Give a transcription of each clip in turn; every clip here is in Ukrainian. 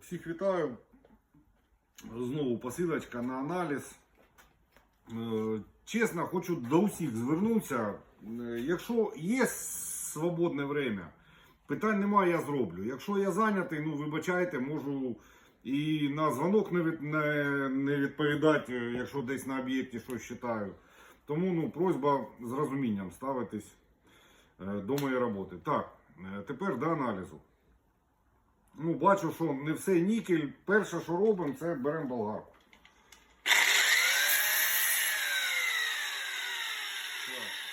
Всіх вітаю. Знову посилочка на аналіз. Е, Чесно, хочу до усіх звернутися. Е, Якщо є свободне время, питань немає, я зроблю. Якщо я зайнятий, ну вибачайте, можу і на дзвонок не, від, не, не відповідати, е, якщо десь на об'єкті щось читаю. Тому ну, просьба з розумінням ставитись до моєї роботи. Так, тепер до аналізу. Ну, бачу, що не все нікель. Перше, що робимо, це беремо болгарку. Так.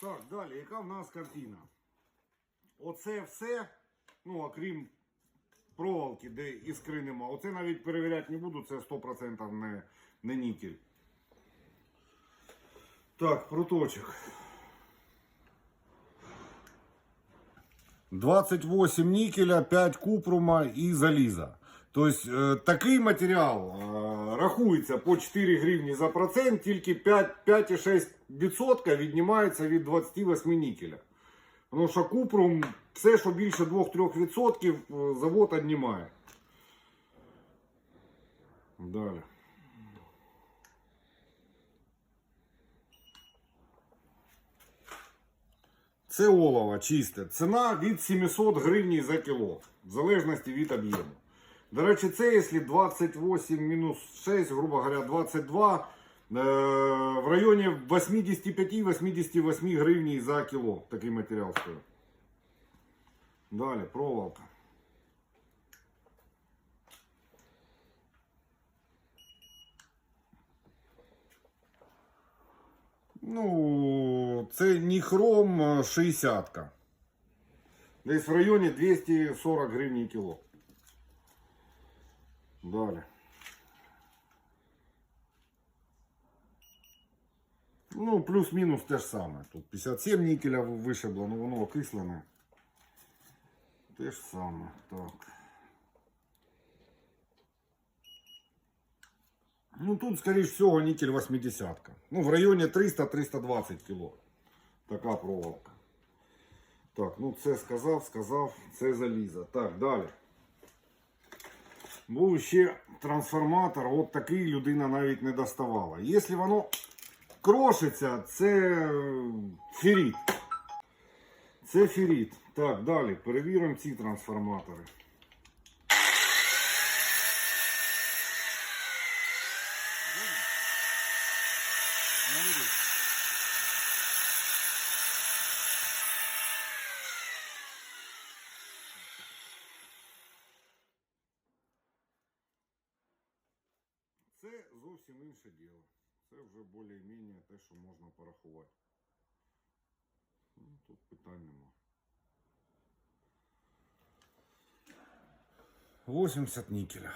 Так, далі, яка в нас картина? Оце все, ну, окрім проволоки, де іскри нема. Оце навіть перевіряти не буду, це 100% не, не нікель. Так, проточок. 28 нікеля, 5 купрума і заліза. Тобто такий матеріал е, рахується по 4 гривні за процент, тільки 5 5,6% віднімається від 28 нікеля. Тому що купрум, все, що більше 2-3% е, завод віднімає. Далі. Це олово чисте. Ціна від 700 гривень за кіло, в залежності від об'єму. До речі, це якщо 28 мінус 6, грубо говоря, 22, е, в районі 85-88 гривень за кіло такий матеріал стоїть. Далі, проволока. Ну, це ніхром 60. Десь в районі 240 гривень кіло. Далі. Ну, плюс-мінус те ж саме. Тут 57 нікеля вишибло, ну воно окислене. Те ж саме. Так. Ну тут, скоріш всього, нікель 80. Ну, в районі 300-320 кг. Така проволока. Так, ну це сказав, сказав, це залізо. Так, далі. Був ще трансформатор, от такий людина навіть не доставала. Якщо воно крошиться, це е, феріт. Це феріт. Так, далі перевіримо ці трансформатори. Це зовсім інше діло. Це вже більш-менш те, що можна порахувати. Ну, тут питань нема. 80 нікеля.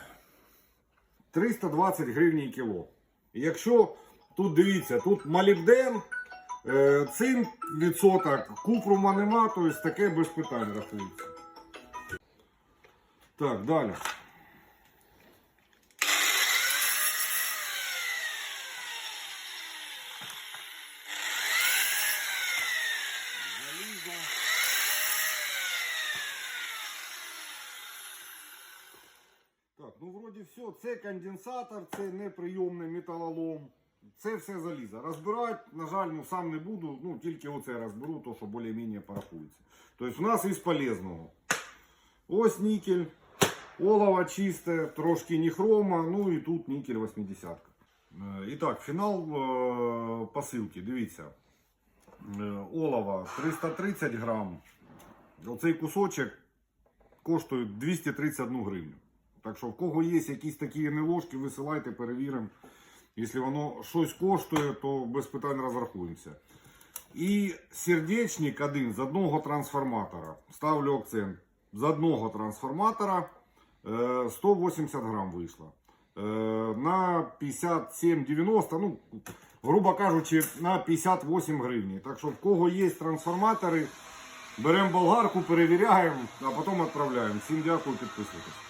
320 гривень кіло. Якщо тут дивіться, тут молібден, е, цинк відсоток, купрума нема, то есть таке без питань рахується. Так, далі. Залізо. Ну все. Це конденсатор, це неприйомний металолом. Це все залізо. Розбирати, на жаль, ну сам не буду, ну тільки оце розберу, то що більш-менш порахується. Тобто у нас із полезного. Ось нікель, олово чисте, трошки ніхрома, ну і тут нікель 80. Е, І так, фінал е, посилки. Дивіться. Е, Олова 330 грам. Оцей кусочок коштує 231 гривню. Так що в кого є якісь такі НЛОшки, висилайте, перевіримо. Якщо воно щось коштує, то без питань розрахуємося. І сердечник один з одного трансформатора. Ставлю акцент. З одного трансформатора е, 180 грам вийшло. Е, На 57,90, ну, грубо кажучи, на 58 гривень. Так що в кого є трансформатори, беремо болгарку, перевіряємо, а потім відправляємо. Всім дякую, підписуйтесь.